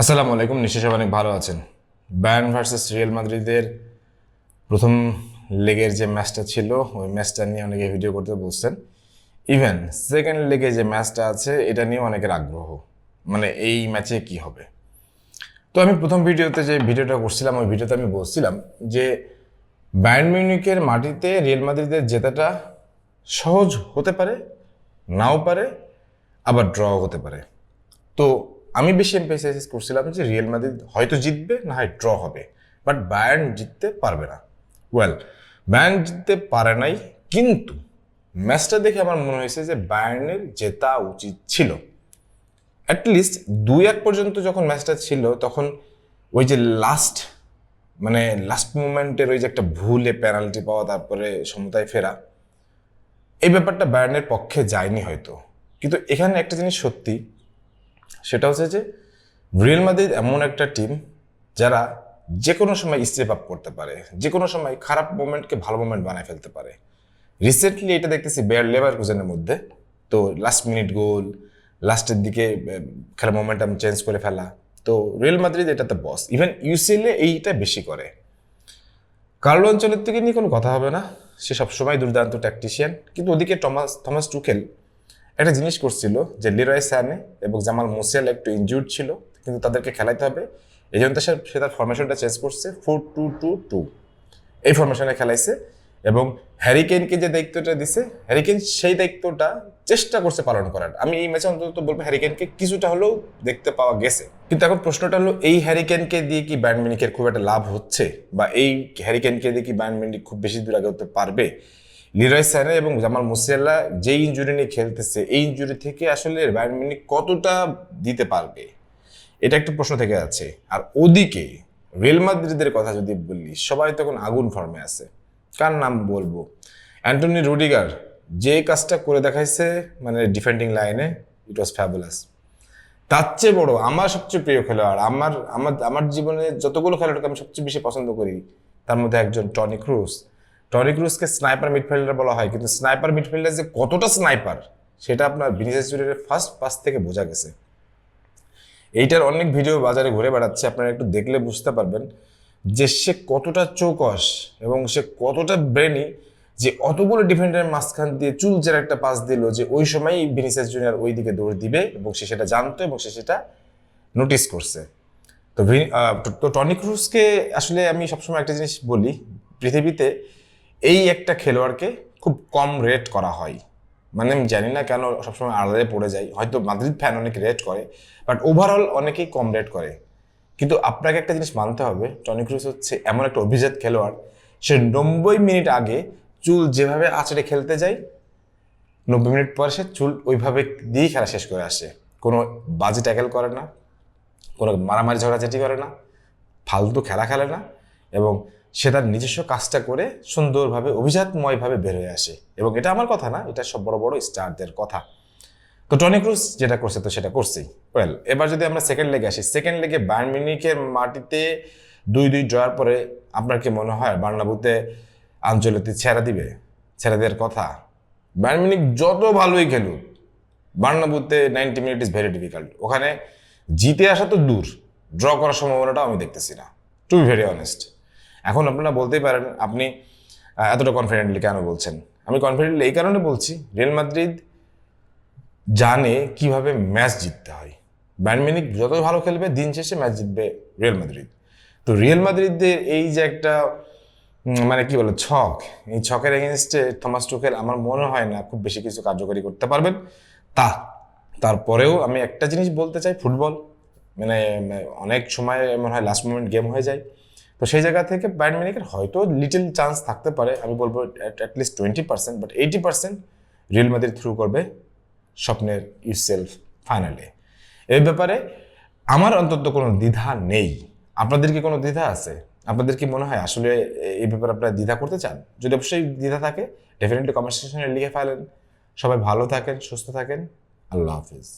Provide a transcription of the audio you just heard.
আসসালামু আলাইকুম নিশ্চয় অনেক ভালো আছেন। বায়ার্ন ভার্সেস রিয়েল মাদ্রিদের প্রথম লেগের যে ম্যাচটা ছিল, ওই ম্যাচটা নিয়ে অনেকে ভিডিও করতে বলছেন। ইভেন সেকেন্ড লেগে যে ম্যাচটা আছে, এটা নিয়ে অনেকের আগ্রহ। মানে এই ম্যাচে কি হবে? তো আমি প্রথম ভিডিওতে যে ভিডিওটা করছিলাম, ওই ভিডিওতে আমি বলছিলাম যে বায়ার্ন মিউনিকের মাটিতে রিয়েল মাদ্রিদের জেতাটা সহজ হতে পারে, নাও পারে, আবার ড্র হতে পারে। তো আমি বেশি এমফেসাইজ করছিলাম যে রিয়েল মাদ্রিদ হয়তো জিতবে, না হয় ড্র হবে। বাট বায়ার্ন জিততে পারবে না। ওয়েল বায়ার্ন জিততে পারে নাই, কিন্তু ম্যাচটা দেখে আমার মনে হয়েছে যে বায়ার্নের জেতা উচিত ছিল। অ্যাটলিস্ট দুই এক পর্যন্ত যখন ম্যাচটা ছিল, তখন ওই যে লাস্ট মানে লাস্ট মুমেন্টের ওই যে একটা ভুলে পেনাল্টি পাওয়া, তারপরে সমতায় ফেরা, এই ব্যাপারটা বায়ার্নের পক্ষে যায়নি হয়তো। কিন্তু এখানে একটা জিনিস সত্যি সেটা হচ্ছে যে রিয়েল মাদ্রিদ এমন একটা টিম যারা যে কোনো সময় স্টেপ আপ করতে পারে যে কোনো সময় খারাপ মোমেন্টকে ভালো মোমেন্ট বানায় ফেলতে পারে। রিসেন্টলি এটা দেখতেছি বেয়ার লেবার কুজেনের মধ্যে, তো লাস্ট মিনিট গোল লাস্টের দিকে খেলা মোমেন্টাম চেঞ্জ করে ফেলা। তো রিয়েল মাদ্রিদ এটাতে বস ইভেন ইউসিএলে এইটা বেশি করে। কার্লো অঞ্চলের থেকে নিয়ে কোনো কথা হবে না, সে সবসময় দুর্দান্ত ট্যাকটিশিয়ান কিন্তু ওদিকে টমাস থমাস টুকেল একটা জিনিস করছিল যে লিরয় স্যানে এবং জামাল মুসিয়াল একটু ইনজুর্ড ছিল, কিন্তু তাদেরকে খেলাইতে হবে। এই জন্য সে সে তার ফরমেশনটা চেঞ্জ করছে ফোর টু টু টু এই ফরমেশনে খেলাইছে এবং হ্যারিকেনকে যে দায়িত্বটা দিছে হ্যারিকেন সেই দায়িত্বটা চেষ্টা করছে পালন করার। আমি এই ম্যাচে অন্তত বলব হ্যারিকেনকে কিছুটা হলেও দেখতে পাওয়া গেছে। কিন্তু এখন প্রশ্নটা হলো, এই হ্যারিকেনকে দিয়ে কি ব্যান্ড মিনিকের খুব একটা লাভ হচ্ছে? বা এই হ্যারিকেনকে দিয়ে কি ব্যান্ড খুব বেশি দূর আগে হতে পারবে? লিরয় স্যানে এবং জামাল মুসিয়াল্লা যে ইঞ্জুরি নিয়ে খেলতেছে, এই ইঞ্জুরি থেকে আসলে ব্যান্ড মিনিক কতটা দিতে পারবে? এটা একটা প্রশ্ন থেকে আছে আর ওদিকে রিয়েল মাদ্রিদের কথা যদি বলি, সবাই তখন আগুন ফর্মে আছে। কার নাম বলব? অ্যান্টনি রুডিগার যে কাজটা করে দেখাইছে মানে ডিফেন্ডিং লাইনে ইট ওয়াজ ফ্যাবুলাস তার চেয়ে বড় আমার সবচেয়ে প্রিয় খেলোয়াড়, আমার আমার আমার জীবনে যতগুলো খেলোয়াড়কে আমি সবচেয়ে বেশি পছন্দ করি, তার মধ্যে একজন টনি ক্রুজ টনি ক্রুজকে স্নাইপার মিডফিল্ডার বলা হয়, কিন্তু স্নাইপার মিডফিল্ডার যে কতটা স্নাইপার, সেটা আপনার ভিনিসিয়াস জুনিয়রের ফার্স্ট পাস থেকে বোঝা গেছে। এইটার অনেক ভিডিও বাজারে ঘুরে বেড়াচ্ছে, আপনারা একটু দেখলে বুঝতে পারবেন যে সে কতটা চৌকস এবং সে কতটা ব্রেনি যে অতগুলো ডিফেন্ডারের মাঝখান দিয়ে চুলচের একটা পাস দিল যে ওই সময়ই ভিনিসিয়াস জুনিয়র ওই দিকে দৌড় দিবে এবং সে সেটা জানতো এবং সে সেটা নোটিস করছে। তো- তো টনি ক্রুজকে আসলে আমি সবসময় একটা জিনিস বলি, পৃথিবীতে এই একটা খেলোয়াড়কে খুব কম রেট করা হয়। মানে আমি জানি না কেন সবসময় আলাদা পড়ে যাই হয়তো মাদ্রিদ ফ্যান অনেক রেট করে বাট ওভারঅল অনেকেই কম রেট করে। কিন্তু আপনাকে একটা জিনিস মানতে হবে, টনি ক্রুজ হচ্ছে এমন একটা অভিজাত খেলোয়াড়, সে নব্বই মিনিট আগে চুল যেভাবে আছড়ে খেলতে যায়, নব্বই মিনিট পর সে চুল ওইভাবে দিয়েই খেলা শেষ করে আসে। কোনো বাজে ট্যাকেল করে না, কোনো মারামারি ঝগড়াঝাটি করে না, ফালতু খেলা খেলে না, এবং সে তার নিজস্ব কাজটা করে সুন্দরভাবে, অভিজাতময়ভাবে বের হয়ে আসে। এবং এটা আমার কথা না, এটা সব বড় বড় স্টারদের কথা। তো টনি ক্রুজ যেটা করছে, তো সেটা করছেই। ওয়েল এবার যদি আমরা সেকেন্ড লেগে আসি সেকেন্ড লেগে বায়ার্ন মিউনিকের মাটিতে দুই দুই ড্রয়ার পরে আপনার কি মনে হয় বার্নাবুতে আঞ্চলিক ছেড়া দিবে? ছেড়ে দেওয়ার কথা বায়ার্ন যত ভালোই খেলুক, বার্নাবুতে ninety minute is very difficult ওখানে জিতে আসা তো দূর ড্র করার সম্ভাবনাটা আমি দেখতেছি না। টু বি ভেরি অনেস্ট এখন আপনারা বলতেই পারেন, আপনি এতটা কনফিডেন্টলি কেন বলছেন? আমি কনফিডেন্টলি এই কারণে বলছি রিয়েল মাদ্রিদ জানে কীভাবে ম্যাচ জিততে হয়। ব্যাডমিনিক যত ভালো খেলবে, দিন শেষে ম্যাচ জিতবে রিয়েল মাদ্রিদ তো রিয়েল মাদ্রিদের এই যে একটা মানে কি বলে, ছক, এই ছকের এগেনস্টে থমাস টুকেল আমার মনে হয় না খুব বেশি কিছু কার্যকরী করতে পারবেন। তা, তারপরেও আমি একটা জিনিস বলতে চাই, ফুটবল মানে অনেক সময় মনে হয় লাস্ট মোমেন্ট গেম হয়ে যায়। তো সেই জায়গা থেকে ব্যাড মিনিকের হয়তো লিটল চান্স থাকতে পারে, আমি বলব at least twenty percent but eighty percent Real Madrid through করবে স্বপ্নের ইউসেলফ ফাইনালে এই ব্যাপারে আমার অন্তত কোনো দ্বিধা নেই। আপনাদের কি কোনো দ্বিধা আছে? আপনাদের কি মনে হয় আসলে এই ব্যাপারে আপনারা দ্বিধা করতে চান? যদি অবশ্যই দ্বিধা থাকে ডেফিনেটলি কমেন্ট সেকশনে লিখে ফেলেন। সবাই ভালো থাকেন, সুস্থ থাকেন। আল্লাহ হাফিজ।